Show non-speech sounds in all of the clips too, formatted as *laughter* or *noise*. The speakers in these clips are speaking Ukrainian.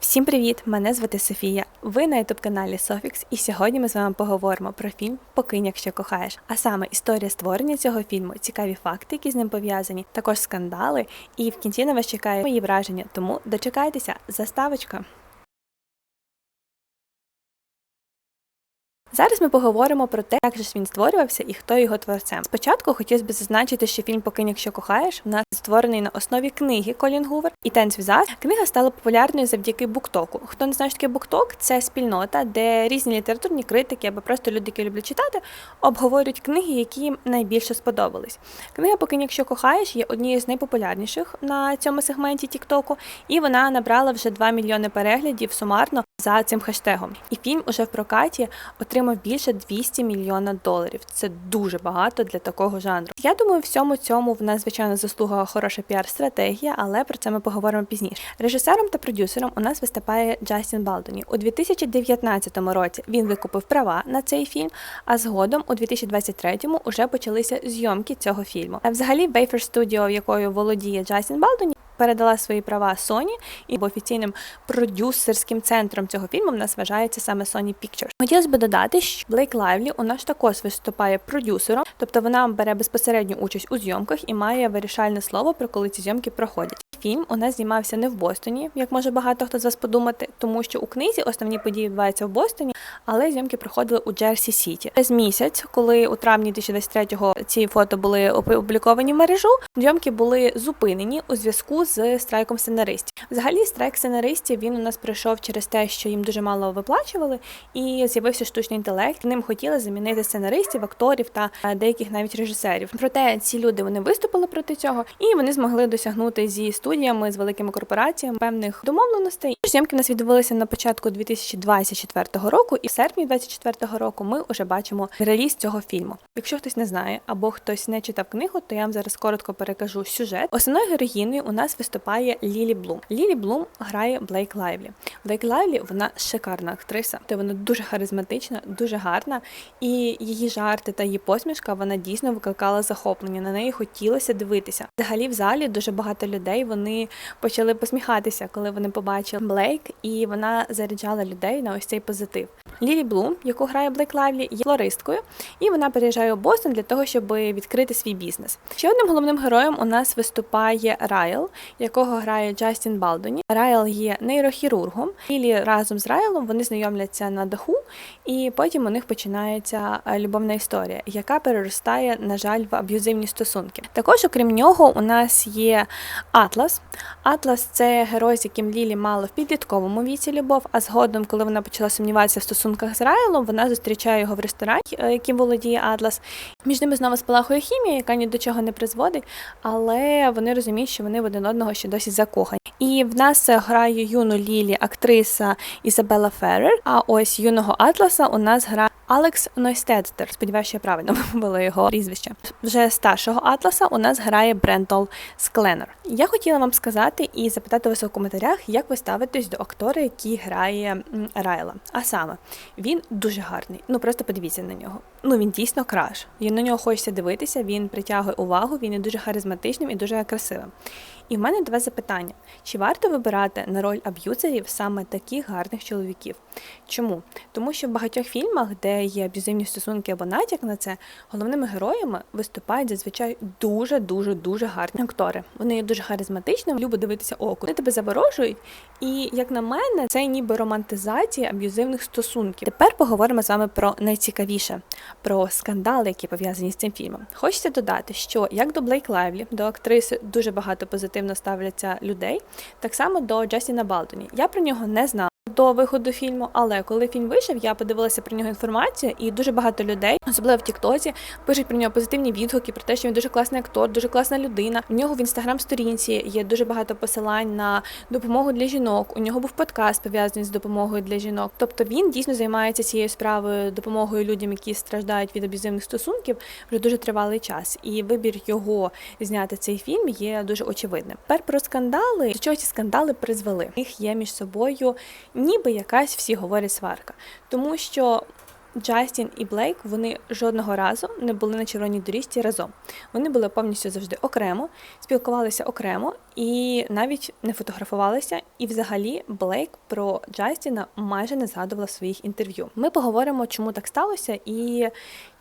Всім привіт! Мене звати Софія. Ви на ютуб каналі Софікс, і сьогодні ми з вами поговоримо про фільм Покинь, якщо кохаєш. А саме історія створення цього фільму, цікаві факти, які з ним пов'язані, також скандали. І в кінці на вас чекає мої враження. Тому дочекайтеся, заставочка. Зараз ми поговоримо про те, як же ж він створювався і хто його творцем. Спочатку хотілося б зазначити, що фільм Покинь, якщо кохаєш, у нас створений на основі книги Колін Гувер і Тенс Візас. Книга стала популярною завдяки буктоку. Хто не знає, що таке букток, це спільнота, де різні літературні критики або просто люди, які люблять читати, обговорюють книги, які їм найбільше сподобались. Книга Покинь, якщо кохаєш, є однією з найпопулярніших на цьому сегменті Тіктоку, і вона набрала вже 2 мільйони переглядів сумарно за цим хештегом. І фільм уже в прокаті отримав більше 200 мільйона доларів. Це дуже багато для такого жанру. Я думаю, всьому цьому в нас звичайно заслуга хороша піар-стратегія, але про це ми поговоримо пізніше. Режисером та продюсером у нас виступає Джастін Балдоні. У 2019 році він викупив права на цей фільм, а згодом у 2023-му вже почалися зйомки цього фільму. А взагалі Wafer Studio, якою володіє Джастін Балдоні, передала свої права Sony, і офіційним продюсерським центром цього фільму в нас вважається саме Sony Pictures. Хотілося б додати, що Блейк Лайвлі у нас також виступає продюсером, тобто вона бере безпосередню участь у зйомках і має вирішальне слово про коли ці зйомки проходять. Фільм у нас знімався не в Бостоні, як може багато хто з вас подумати, тому що у книзі основні події відбуваються в Бостоні, але зйомки проходили у Джерсі Сіті. Через місяць, коли у травні 2023-го ці фото були опубліковані в мережу, зйомки були зупинені у зв'язку з страйком сценаристів. Взагалі, страйк сценаристів він у нас пройшов через те, що їм дуже мало виплачували, і з'явився штучний інтелект. Ним хотіли замінити сценаристів, акторів та е, деяких навіть режисерів. Проте ці люди вони виступили проти цього, і вони змогли досягнути зі студіями з великими корпораціями певних домовленостей. Зйомки в нас відбулися на початку 2024 року, і серпні 2024 року ми вже бачимо реліз цього фільму. Якщо хтось не знає або хтось не читав книгу, то я вам зараз коротко перекажу сюжет. Основною героїнею у нас виступає Лілі Блум. Лілі Блум грає Блейк Лайвлі. Блейк Лайвлі вона шикарна актриса, де вона дуже харизматична, дуже гарна, і її жарти та її посмішка вона дійсно викликала захоплення. На неї хотілося дивитися. Взагалі, в залі дуже багато людей вони почали посміхатися, коли вони побачили Блейк, і вона заряджала людей на ось цей позитив. Лілі Блум, яку грає Блейк Лайвлі, є флористкою, і вона переїжджає у Бостон для того, щоб відкрити свій бізнес. Ще одним головним героєм у нас виступає Райл, якого грає Джастін Балдоні. Райл є нейрохірургом. Лілі разом з Райлом вони знайомляться на даху, і потім у них починається е, любовна історія, яка переростає, на жаль, в аб'юзивні стосунки. Також, окрім нього, у нас є Атлас. Атлас це герой, з яким Лілі мала в підлітковому віці любов, а згодом, коли вона почала сумніватися в стосунках з Райлом, вона зустрічає його в ресторані, е, яким володіє Атлас. Між ними знову спалахує хімія, яка ні до чого не призводить, але вони розуміють, що вони в один одного ще досі закохані. І в нас грає юну Лілі актриса Ізабела Феррер, а ось юного Атласа у нас грає Алекс Нойстедтер. Сподіваюся, я правильно *laughs* вимовила його прізвище. Вже старшого Атласа у нас грає Брентол Скленер. Я хотіла вам сказати і запитати вас у коментарях, як ви ставитесь до актора, який грає Райла. А саме він дуже гарний. Ну просто подивіться на нього. Ну він дійсно краш. Я на нього хочеться дивитися. Він притягує увагу. Він є дуже харизматичним і дуже красивим. І в мене два запитання: чи варто вибирати на роль аб'юзерів саме таких гарних чоловіків? Чому? Тому що в багатьох фільмах, де є аб'юзивні стосунки або натяк на це, головними героями виступають зазвичай дуже дуже дуже гарні актори. Вони є дуже харизматичними, любо дивитися оку. Вони тебе заворожують, і як на мене, це ніби романтизація аб'юзивних стосунків. Тепер поговоримо з вами про найцікавіше, про скандали, які пов'язані з цим фільмом. Хочеться додати, що як до Блейк Лайвлі, до актриси дуже багато позитивно ставляться людей, так само до Джастіна Балдоні. Я про нього не знала. До виходу фільму, але коли фільм вийшов, я подивилася про нього інформацію, і дуже багато людей, особливо в Тіктоці, пишуть про нього позитивні відгуки про те, що він дуже класний актор, дуже класна людина. У нього в інстаграм-сторінці є дуже багато посилань на допомогу для жінок. У нього був подкаст пов'язаний з допомогою для жінок. Тобто він дійсно займається цією справою допомогою людям, які страждають від аб'юзивних стосунків вже дуже тривалий час. І вибір його зняти цей фільм є дуже очевидним. Тепер про скандали, до чого ці скандали призвели. Їх є між собою ніби якась всі говорять сварка. Тому що Джастін і Блейк вони жодного разу не були на червоній доріжці разом. Вони були повністю завжди окремо, спілкувалися окремо і навіть не фотографувалися. І, взагалі, Блейк про Джастіна майже не згадувала своїх інтерв'ю. Ми поговоримо, чому так сталося, і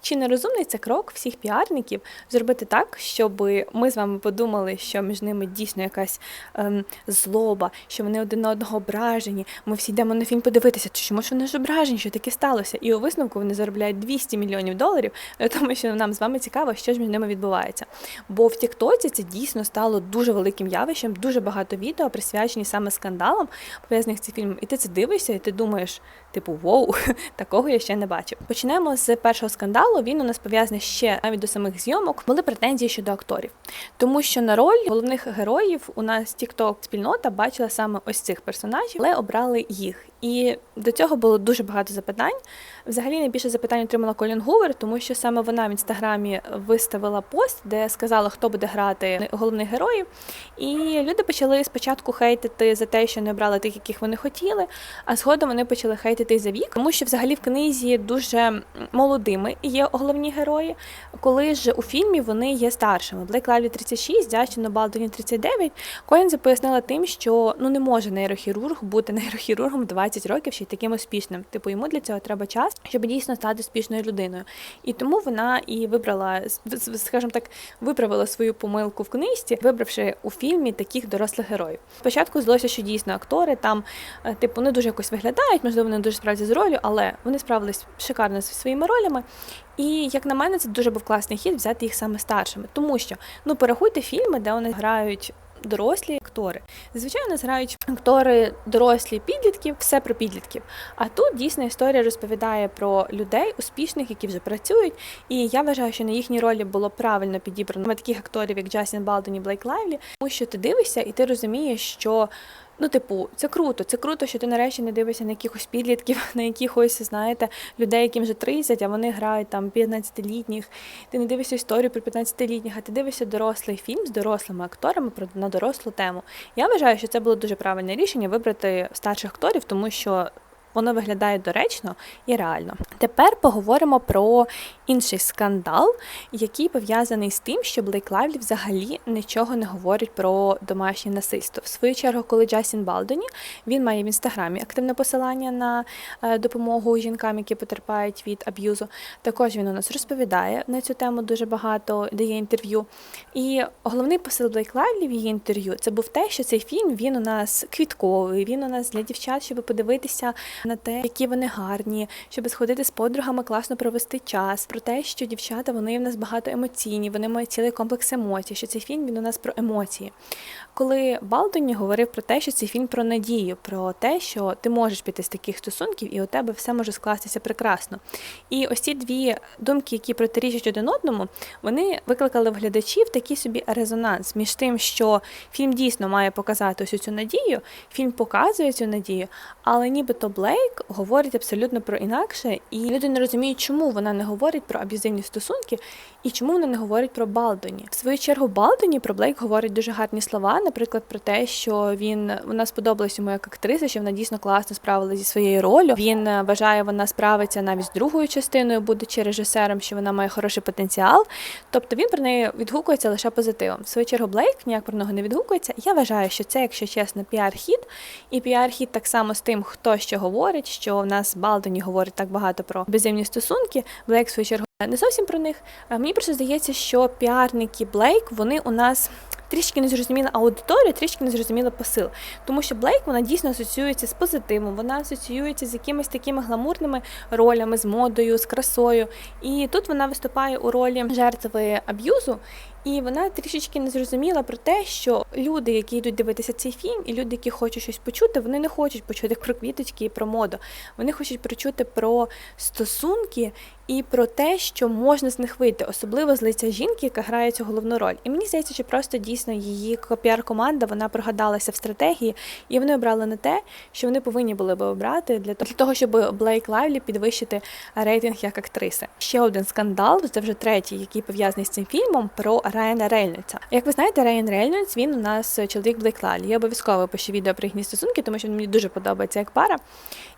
чи не розумний це крок всіх піарників зробити так, щоб ми з вами подумали, що між ними дійсно якась ем, злоба, що вони один на одного ображені. Ми всі йдемо на фільм подивитися, чи чому ж вони ж ображені, що таке сталося? І у висновку вони заробляють 200 мільйонів доларів, тому що нам з вами цікаво, що ж між ними відбувається. Бо в Тіктоці це дійсно стало дуже великим явищем, дуже багато відео присвячені саме скандалам, пов'язаних з цим фільмом. І ти це дивишся, і ти думаєш, типу, воу, *laughs* такого я ще не бачив. Почнемо з першого скандалу серіалу він у нас пов'язаний ще навіть до самих зйомок. Були претензії щодо акторів, тому що на роль головних героїв у нас TikTok спільнота бачила саме ось цих персонажів, але обрали їх. І до цього було дуже багато запитань. Взагалі найбільше запитань отримала Колін Гувер, тому що саме вона в інстаграмі виставила пост, де сказала, хто буде грати головних героїв. І люди почали спочатку хейтити за те, що не обрали тих, яких вони хотіли, а згодом вони почали хейтити за вік, тому що взагалі в книзі дуже молодими є головні герої. Коли ж у фільмі вони є старшими. Блейк Лайвлі 36, Джастіну Балдоні 39. Колін пояснила тим, що ну не може нейрохірург бути нейрохірургом 20 років ще й таким успішним. Типу йому для цього треба час щоб дійсно стати успішною людиною. І тому вона і вибрала, скажімо так, виправила свою помилку в книжці, вибравши у фільмі таких дорослих героїв. Спочатку здалося, що дійсно актори там, е, типу, не дуже якось виглядають, можливо, не дуже справді з ролью, але вони справились шикарно зі своїми ролями. І як на мене, це дуже був класний хід взяти їх саме старшими, тому що ну порахуйте фільми, де вони грають дорослі актори. Звичайно, грають актори дорослі підлітків, все про підлітків. А тут дійсно історія розповідає про людей успішних, які вже працюють. І я вважаю, що на їхній ролі було правильно підібрано таких акторів, як Джастін Балден і Блейк Лайвлі, тому що ти дивишся і ти розумієш, що Ну, типу, це круто. Це круто, що ти нарешті не дивишся на якихось підлітків, *laughs* на якихось, знаєте, людей, яким вже 30, а вони грають там 15-літніх. Ти не дивишся історію про 15-літніх, а ти дивишся дорослий фільм з дорослими акторами про на дорослу тему. Я вважаю, що це було дуже правильне рішення вибрати старших акторів, тому що Воно виглядає доречно і реально. Тепер поговоримо про інший скандал, який пов'язаний з тим, що Блейк Лайвлі взагалі нічого не говорить про домашнє насильство. В свою чергу, коли Джастін Балдоні він має в інстаграмі активне посилання на е, допомогу жінкам, які потерпають від аб'юзу. Також він у нас розповідає на цю тему дуже багато, дає інтерв'ю. І головний посил Блейк Лайвлі в її інтерв'ю це був те, що цей фільм він у нас квітковий, він у нас для дівчат, щоб подивитися на те, які вони гарні, щоб сходити з подругами, класно провести час, про те, що дівчата вони в нас багато емоційні, вони мають цілий комплекс емоцій, що цей фільм він у нас про емоції. Коли Балдоні говорив про те, що цей фільм про надію, про те, що ти можеш піти з таких стосунків, і у тебе все може скластися прекрасно. І ось ці дві думки, які протирічать один одному, вони викликали в глядачів такий собі резонанс між тим, що фільм дійсно має показати ось цю надію, фільм показує цю надію, але нібито Блейк Блейк говорить абсолютно про інакше, і люди не розуміють, чому вона не говорить про аб'юзивні стосунки і чому вона не говорить про Балдоні. В свою чергу Балдоні про Блейк говорить дуже гарні слова, наприклад, про те, що він вона сподобалась йому як актриса, що вона дійсно класно справилася зі своєю ролью. Він е, вважає, вона справиться навіть з другою частиною, будучи режисером, що вона має хороший потенціал. Тобто він про неї відгукується лише позитивом. В свою чергу Блейк ніяк про нього не відгукується. Я вважаю, що це, якщо чесно, піар-хід, і піар-хід так само з тим, хто що говорить, що в нас Балдоні говорить так багато про безземні стосунки. Блейк в свою чергу не зовсім про них. Мені просто здається, що піарники Блейк вони у нас. Трішки незрозуміла аудиторія, трішки незрозуміла посил. Тому що Блейк вона дійсно асоціюється з позитивом, вона асоціюється з якимись такими гламурними ролями, з модою, з красою. І тут вона виступає у ролі жертви аб'юзу. І вона трішечки не зрозуміла про те, що люди, які йдуть дивитися цей фільм, і люди, які хочуть щось почути, вони не хочуть почути про квіточки і про моду. Вони хочуть почути про стосунки і про те, що можна з них вийти, особливо з лиця жінки, яка грає цю головну роль. І мені здається, що просто дійсно її піар-команда вона прогадалася в стратегії, і вони обрали не те, що вони повинні були би обрати для того, щоб Блейк Лайвлі підвищити рейтинг як актриси. Ще один скандал, це вже третій, який пов'язаний з цим фільмом, про Райана Рейнольдса. Як ви знаєте, Райан Рейнольдс, він у нас чоловік Блейк Лалі. Я обов'язково пишу відео про їхні стосунки, тому що мені дуже подобається як пара.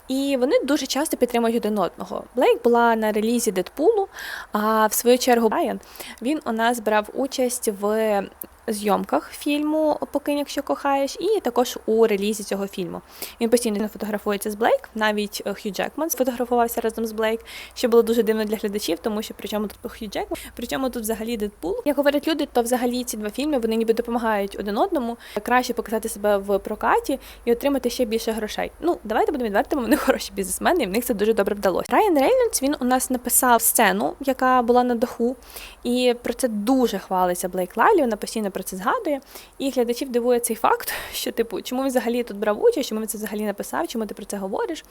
І вони дуже часто підтримують один одного. Блейк була на релізі Дедпулу, а в свою чергу Райан він у нас брав участь в зйомках фільму Покинь, якщо кохаєш, і також у релізі цього фільму. Він постійно фотографується з Блейк, навіть е, Хью Джекман сфотографувався разом з Блейк, що було дуже дивно для глядачів, тому що причому тут Хью Джекман, причому тут взагалі Дедпул. Як говорять люди, то взагалі ці два фільми вони ніби допомагають один одному краще показати себе в прокаті і отримати ще більше грошей. Ну, давайте будемо відвертими, вони хороші бізнесмени, і в них це дуже добре вдалося. Райан Рейнольдс, він у нас написав сцену, яка була на даху, і про це дуже хвалиться Блейк Лайлі. Вона постійно про це згадує. І глядачів дивує цей факт, *laughs* що типу, чому він взагалі тут брав участь, чому він це взагалі написав, чому ти про це говориш.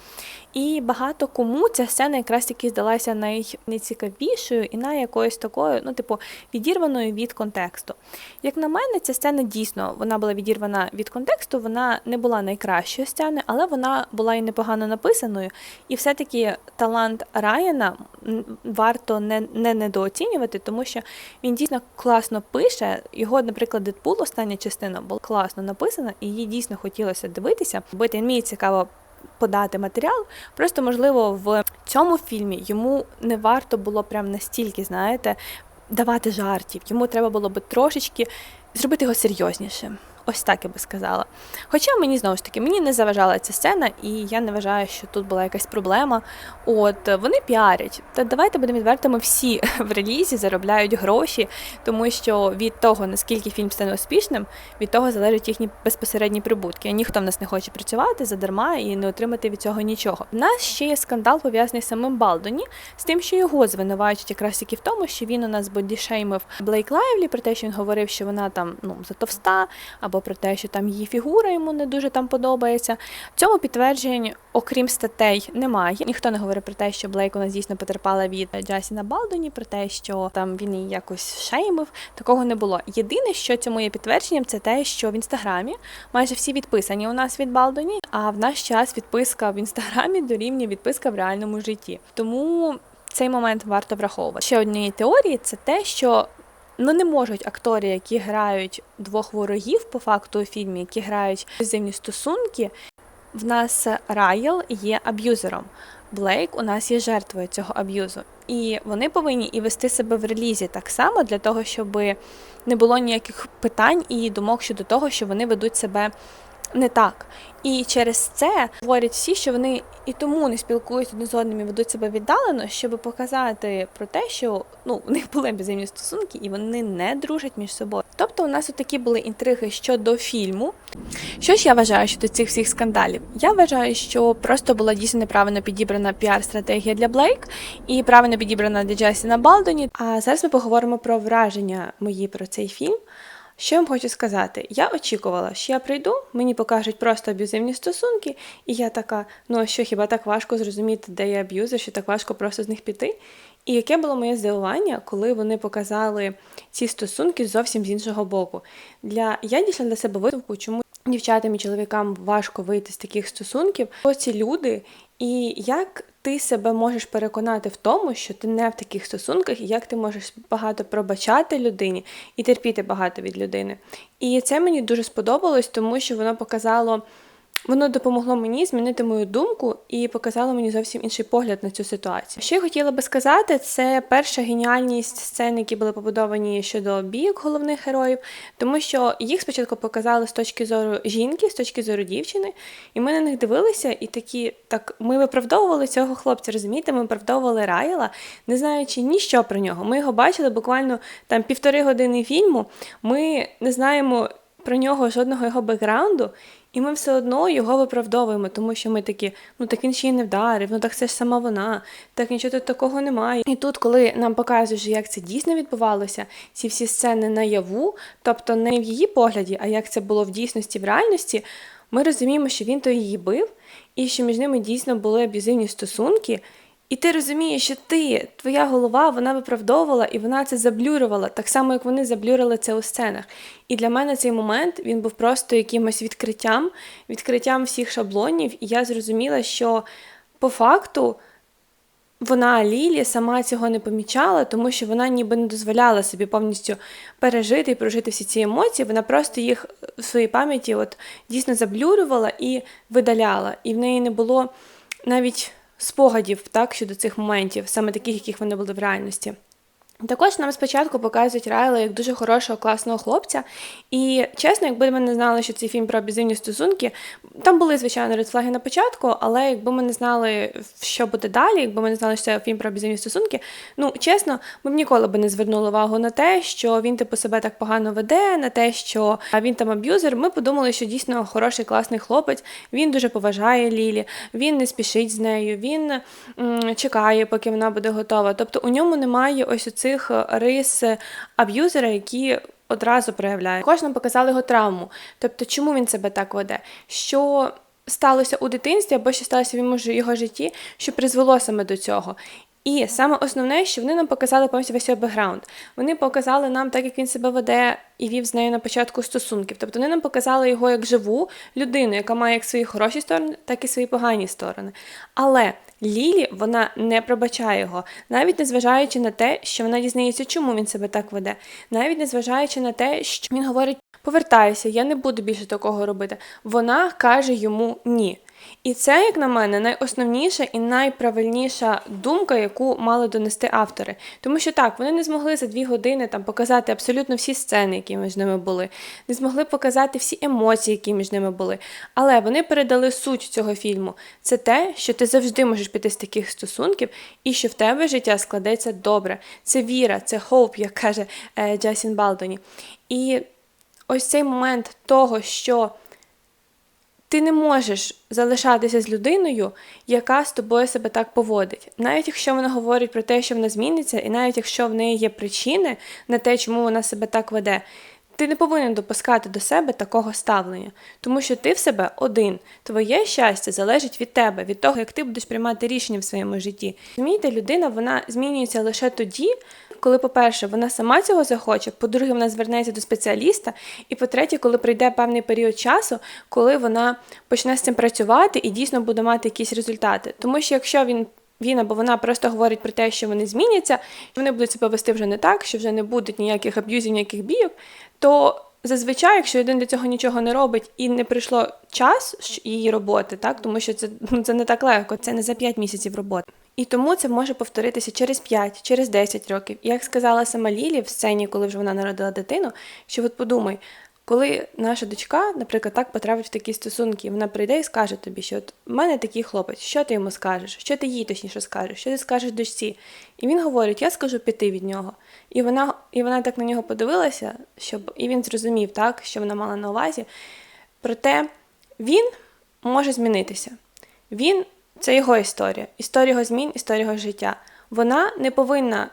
І багато кому ця сцена якраз таки здалася найцікавішою і на якоюсь такою, ну, типу, відірваною від контексту. Як на мене, ця сцена дійсно вона була відірвана від контексту, вона не була найкращою сценою, але вона була і непогано написаною. І все-таки талант Райана варто не, не недооцінювати, тому що він дійсно класно пише. Його, наприклад, Дедпул, остання частина була класно написана, і її дійсно хотілося дивитися, мені цікаво. Подати матеріал, просто можливо в цьому фільмі йому не варто було прям настільки, знаєте, давати жартів. Йому треба було би трошечки зробити його серйозніше. Ось так я би сказала. Хоча мені знову ж таки мені не заважала ця сцена, і я не вважаю, що тут була якась проблема. От вони піарять. Та давайте будемо відвертими, всі *laughs* в релізі заробляють гроші, тому що від того, наскільки фільм стане успішним, від того залежать їхні безпосередні прибутки. Ніхто в нас не хоче працювати задарма і не отримати від цього нічого. У нас ще є скандал пов'язаний з самим Балдоні, з тим, що його звинувачують якраз таки в тому, що він у нас бодішеймив Блейк Лайвлі, про те, що він говорив, що вона там ну затовста або про те, що там її фігура йому не дуже там подобається. Цьому підтверджень, окрім статей, немає. Ніхто не говорить про те, що Блейк у дійсно потерпала від Джасіна Балдоні, про те, що там він її якось шеймив. Такого не було. Єдине, що цьому є підтвердженням, це те, що в інстаграмі майже всі відписані у нас від Балдоні, а в наш час відписка в інстаграмі дорівнює відписка в реальному житті. Тому. Цей момент варто враховувати. Ще однієї теорії це те, що Ну не можуть актори, які грають двох ворогів по факту у фільмі, які грають взаємні стосунки. В нас Райл є аб'юзером. Блейк у нас є жертвою цього аб'юзу. І вони повинні і вести себе в релізі так само для того, щоб не було ніяких питань і думок щодо того, що вони ведуть себе не так. І через це говорять всі, що вони і тому не спілкуються одне з одним і ведуть себе віддалено, щоб показати про те, що ну у них були взаємні стосунки і вони не дружать між собою. Тобто у нас такі були інтриги щодо фільму. Що ж я вважаю щодо цих всіх скандалів? Я вважаю, що просто була дійсно неправильно підібрана піар-стратегія для Блейк і правильно підібрана для Джесіна Балдоні. А зараз ми поговоримо про враження мої про цей фільм. Що я вам хочу сказати? Я очікувала, що я прийду, мені покажуть просто аб'юзивні стосунки, і я така, ну а що хіба так важко зрозуміти, де є аб'юзер, що так важко просто з них піти? І яке було моє здивування, коли вони показали ці стосунки зовсім з іншого боку. Для Я дійшла для себе висновку, чому дівчатам і чоловікам важко вийти з таких стосунків. Хто ці люди, і як ти себе можеш переконати в тому, що ти не в таких стосунках, і як ти можеш багато пробачати людині і терпіти багато від людини. І це мені дуже сподобалось, тому що воно показало. Воно допомогло мені змінити мою думку і показало мені зовсім інший погляд на цю ситуацію. Що я хотіла би сказати, це перша геніальність сцен, які були побудовані щодо бійок головних героїв, тому що їх спочатку показали з точки зору жінки, з точки зору дівчини, і ми на них дивилися, і такі так ми виправдовували цього хлопця. Розумієте, ми виправдовували Райла, не знаючи ніщо про нього. Ми його бачили буквально там півтори години фільму. Ми не знаємо про нього жодного його бекграунду. І ми все одно його виправдовуємо, тому що ми такі, ну так він ще й не вдарив, ну так це ж сама вона, так нічого тут такого немає. І тут, коли нам показують, як це дійсно відбувалося, ці всі сцени наяву, тобто не в її погляді, а як це було в дійсності, в реальності, ми розуміємо, що він то її бив, і що між ними дійсно були аб'юзивні стосунки. І ти розумієш, що ти, твоя голова, вона виправдовувала і вона це заблюрувала, так само, як вони заблюрили це у сценах. І для мене цей момент він був просто якимось відкриттям, відкриттям всіх шаблонів, і я зрозуміла, що по факту вона Лілі сама цього не помічала, тому що вона ніби не дозволяла собі повністю пережити і прожити всі ці емоції. Вона просто їх в своїй пам'яті от дійсно заблюрювала і видаляла. І в неї не було навіть спогадів так, щодо цих моментів, саме таких, яких вони були в реальності. Також нам спочатку показують Райла як дуже хорошого, класного хлопця. І чесно, якби ми не знали, що цей фільм про аб'юзивні стосунки, там були, звичайно, редфлаги на початку, але якби ми не знали, що буде далі, якби ми не знали, що це фільм про аб'юзивні стосунки, ну чесно, ми б ніколи б не звернули увагу на те, що він типу себе так погано веде, на те, що він там аб'юзер. Ми подумали, що дійсно хороший, класний хлопець, він дуже поважає Лілі, він не спішить з нею, він м, чекає, поки вона буде готова. Тобто у ньому немає ось оцих цих рис аб'юзера, які одразу проявляють. Також нам показали його травму. Тобто, чому він себе так веде? Що сталося у дитинстві або що сталося в його житті, що призвело саме до цього. І саме основне, що вони нам показали повністю весь бекграунд. Вони показали нам, так як він себе веде і вів з нею на початку стосунків. Тобто вони нам показали його як живу людину, яка має як свої хороші сторони, так і свої погані сторони. Але Лілі вона не пробачає його, навіть не зважаючи на те, що вона дізнається, чому він себе так веде, навіть не зважаючи на те, що він говорить: повертайся, я не буду більше такого робити. Вона каже йому ні. І це, як на мене, найосновніша і найправильніша думка, яку мали донести автори. Тому що так, вони не змогли за дві години там показати абсолютно всі сцени, які між ними були, не змогли показати всі емоції, які між ними були. Але вони передали суть цього фільму. Це те, що ти завжди можеш піти з таких стосунків, і що в тебе життя складеться добре. Це віра, це хоуп, як каже е, Джасін Балдоні. І ось цей момент того, що. Ти не можеш залишатися з людиною, яка з тобою себе так поводить. Навіть якщо вона говорить про те, що вона зміниться, і навіть якщо в неї є причини на те, чому вона себе так веде, ти не повинен допускати до себе такого ставлення, тому що ти в себе один. Твоє щастя залежить від тебе, від того, як ти будеш приймати рішення в своєму житті. Розумієте, людина вона змінюється лише тоді, коли, по-перше, вона сама цього захоче, по-друге, вона звернеться до спеціаліста, і по-третє, коли прийде певний період часу, коли вона почне з цим працювати і дійсно буде мати якісь результати. Тому що якщо він він або вона просто говорить про те, що вони зміняться, вони будуть себе вести вже не так, що вже не будуть ніяких аб'юзів, ніяких бійок, то зазвичай, якщо один для цього нічого не робить і не прийшло час її роботи, так тому що це ну, це не так легко, це не за 5 місяців роботи. І тому це може повторитися через 5, через 10 років. І як сказала сама Лілі в сцені, коли вже вона народила дитину, що от подумай, коли наша дочка, наприклад, так потрапить в такі стосунки, вона прийде і скаже тобі, що от в мене такий хлопець, що ти йому скажеш, що ти їй точніше скажеш, що ти скажеш дочці. І він говорить, я скажу піти від нього. І вона і вона так на нього подивилася, щоб і він зрозумів, так, що вона мала на увазі. Проте він може змінитися. Він це його історія, історія його змін, історія його життя. Вона не повинна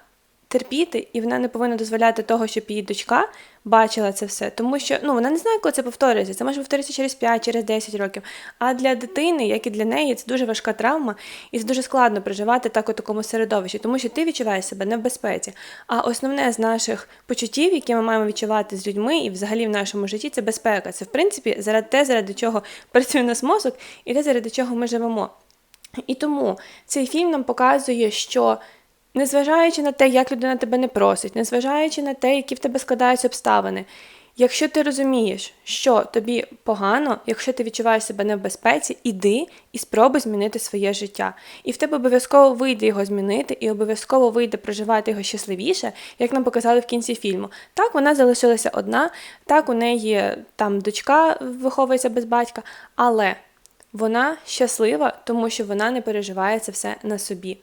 терпіти, і вона не повинна дозволяти того, щоб її дочка бачила це все. Тому що ну, вона не знає, коли це повторюється. Це може повторитися через 5, через 10 років. А для дитини, як і для неї, це дуже важка травма, і це дуже складно проживати так у такому середовищі, тому що ти відчуваєш себе не в безпеці. А основне з наших почуттів, які ми маємо відчувати з людьми і взагалі в нашому житті, це безпека. Це в принципі заради те, заради чого працює наш мозок, і те, заради чого ми живемо. І тому цей фільм нам показує, що незважаючи на те, як людина тебе не просить, незважаючи на те, які в тебе складаються обставини, якщо ти розумієш, що тобі погано, якщо ти відчуваєш себе не в безпеці, іди і спробуй змінити своє життя. І в тебе обов'язково вийде його змінити, і обов'язково вийде проживати його щасливіше, як нам показали в кінці фільму. Так, вона залишилася одна, так у неї там дочка виховується без батька, але. Вона щаслива, тому що вона не переживає це все на собі.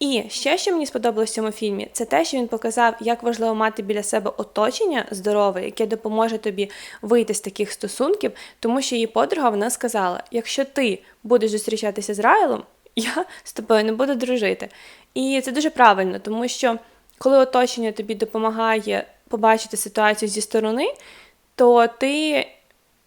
І ще, що мені сподобалось в цьому фільмі, це те, що він показав, як важливо мати біля себе оточення здорове, яке допоможе тобі вийти з таких стосунків, тому що її подруга вона сказала: якщо ти будеш зустрічатися з Райлом, я з тобою не буду дружити. І це дуже правильно, тому що коли оточення тобі допомагає побачити ситуацію зі сторони, то ти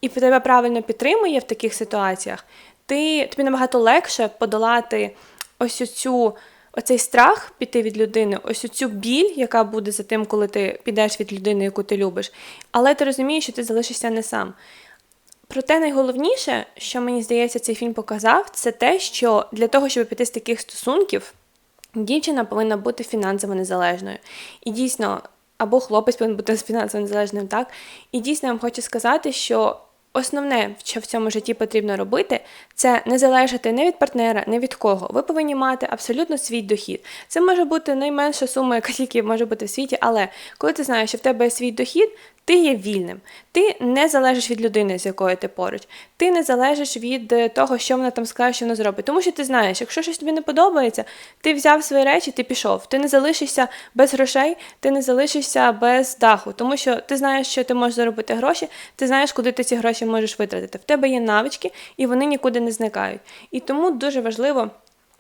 і тебе правильно підтримує в таких ситуаціях, ти, тобі набагато легше подолати ось цю. Оцей страх піти від людини, ось цю біль, яка буде за тим, коли ти підеш від людини, яку ти любиш, але ти розумієш, що ти залишишся не сам. Проте найголовніше, що мені здається, цей фільм показав, це те, що для того, щоб піти з таких стосунків, Дівчина повинна бути фінансово незалежною. І дійсно, або хлопець повинен бути фінансово незалежним, так? І дійсно я вам хочу сказати, що Основне, що в цьому житті потрібно робити, це не залежати не від партнера, не від кого. Ви повинні мати абсолютно свій дохід. Це може бути найменша сума, яка тільки може бути в світі, але коли ти знаєш, що в тебе є свій дохід, ти є вільним. Ти не залежиш від людини, з якою ти поруч. Ти не залежиш від е, того, що вона там скаже, що вона зробить. Тому що ти знаєш, якщо щось тобі не подобається, ти взяв свої речі, ти пішов. Ти не залишишся без грошей, ти не залишишся без даху, тому що ти знаєш, що ти можеш заробити гроші, ти знаєш, куди ти ці гроші можеш витратити. В тебе є навички, і вони нікуди не зникають. І тому дуже важливо.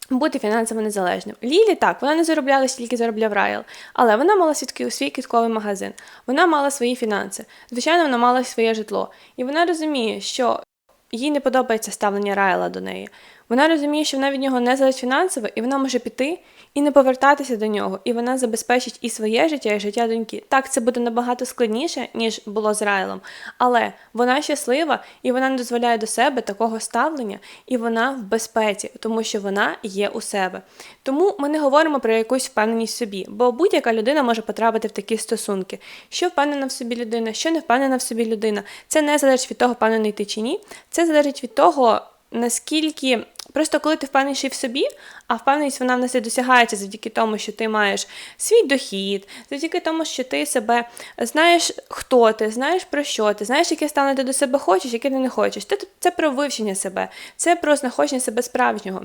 Бути фінансово незалежним. Лілі так, вона не заробляла стільки заробляв Райл, але вона мала свій, квітковий магазин, вона мала свої фінанси. Звичайно, вона мала своє житло. І вона розуміє, що їй не подобається ставлення Райла до неї. Вона розуміє, що вона від нього не залежить фінансово, і вона може піти і не повертатися до нього, і вона забезпечить і своє життя, і життя доньки. Так, це буде набагато складніше, ніж було з Райлом, але вона щаслива і вона не дозволяє до себе такого ставлення, і вона в безпеці, тому що вона є у себе. Тому ми не говоримо про якусь впевненість в собі, бо будь-яка людина може потрапити в такі стосунки. Що впевнена в собі людина, що не впевнена в собі людина. Це не залежить від того, впевнений ти чи ні. Це залежить від того, наскільки Просто коли ти впевнений в собі, а впевненість вона в нас і досягається завдяки тому, що ти маєш свій дохід, завдяки тому, що ти себе знаєш, хто ти, знаєш про що ти, знаєш, яке стане ти до себе хочеш, яке ти не хочеш. Це, це про вивчення себе, це про знаходження себе справжнього.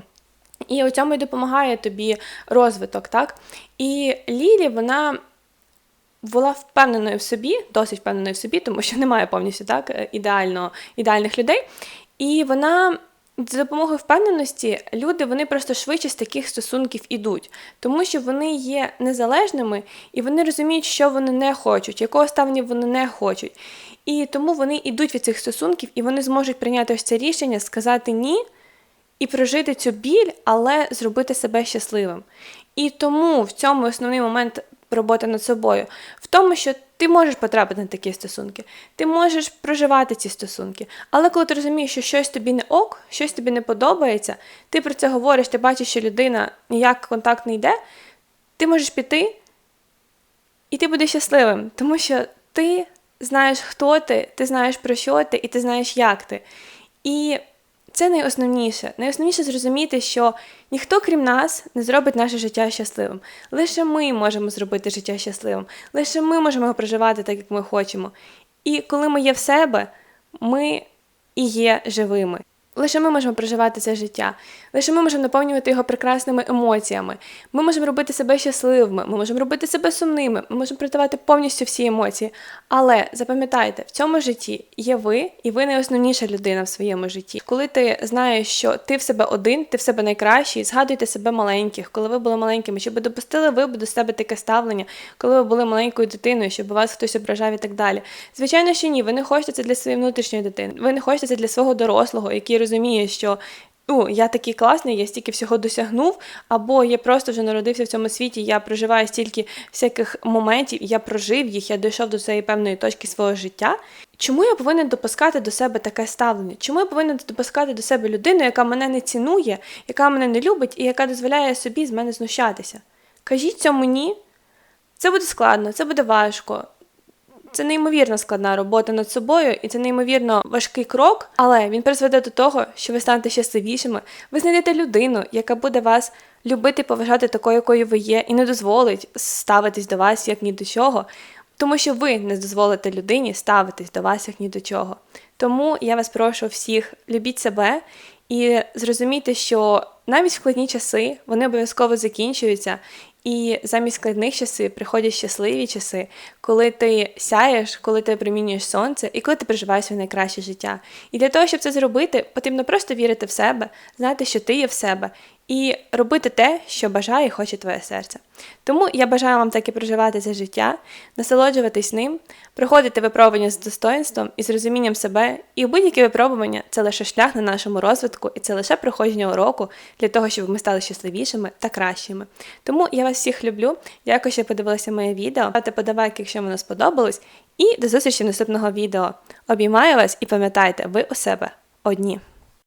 І у цьому й допомагає тобі розвиток, так? І Лілі, вона була впевненою в собі, досить впевненою в собі, тому що *laughs* немає повністю так ідеально, ідеальних людей. І вона. За допомогою впевненості люди вони просто швидше з таких стосунків ідуть, тому що вони є незалежними і вони розуміють, що вони не хочуть, якого ставлення вони не хочуть. І тому вони йдуть від цих стосунків і вони зможуть прийняти ось це рішення, сказати ні і прожити цю біль, але зробити себе щасливим. І тому в цьому основний момент робота над собою, в тому, що ти можеш потрапити на такі стосунки, ти можеш проживати ці стосунки. Але коли ти розумієш, що щось тобі не ок, щось тобі не подобається, ти про це говориш, ти бачиш, що людина ніяк контакт не йде, ти можеш піти, і ти будеш щасливим, тому що ти знаєш, хто ти, ти знаєш про що ти, і ти знаєш, як ти. І це найосновніше. Найосновніше зрозуміти, що ніхто, крім нас, не зробить наше життя щасливим. Лише ми можемо зробити життя щасливим, лише ми можемо його проживати так, як ми хочемо. І коли ми є в себе, ми і є живими. Лише ми можемо проживати це життя, лише ми можемо наповнювати його прекрасними емоціями. Ми можемо робити себе щасливими, ми можемо робити себе сумними, ми можемо придавати повністю всі емоції. Але запам'ятайте, в цьому житті є ви, і ви найосновніша людина в своєму житті. Коли ти знаєш, що ти в себе один, ти в себе найкращий, згадуйте себе маленьких, коли ви були маленькими, щоб допустили ви до себе таке ставлення, коли ви були маленькою дитиною, щоб вас хтось ображав і так далі. Звичайно, що ні, ви не хочете це для своєї внутрішньої дитини, ви не хочете це для свого дорослого, який розуміє, що ну, я такий класний, я стільки всього досягнув, або я просто вже народився в цьому світі, я проживаю стільки всяких моментів, я прожив їх, я дійшов до цієї певної точки свого життя. Чому я повинен допускати до себе таке ставлення? Чому я повинен допускати до себе людину, яка мене не цінує, яка мене не любить і яка дозволяє собі з мене знущатися? Кажіть цьому ні. Це буде складно, це буде важко. Це неймовірно складна робота над собою, і це неймовірно важкий крок, але він призведе до того, що ви станете щасливішими. Ви знайдете людину, яка буде вас любити, поважати такою, якою ви є, і не дозволить ставитись до вас як ні до чого, тому що ви не дозволите людині ставитись до вас як ні до чого. Тому я вас прошу всіх любіть себе і зрозумійте, що навіть складні часи вони обов'язково закінчуються, і замість складних часів приходять щасливі часи, коли ти сяєш, коли ти примінюєш сонце і коли ти проживаєш своє найкраще життя. І для того, щоб це зробити, потрібно просто вірити в себе, знати, що ти є в себе, і робити те, що бажає і хоче твоє серце. Тому я бажаю вам так і проживати це життя, насолоджуватись ним, проходити випробування з достоинством і з розумінням себе, і будь-які випробування це лише шлях на нашому розвитку, і це лише проходження уроку для того, щоб ми стали щасливішими та кращими. Тому я вас всіх люблю. Дякую, що подивилися моє відео. Ставте подавайки, якщо воно сподобалось. І до зустрічі наступного відео. Обіймаю вас і пам'ятайте, ви у себе одні.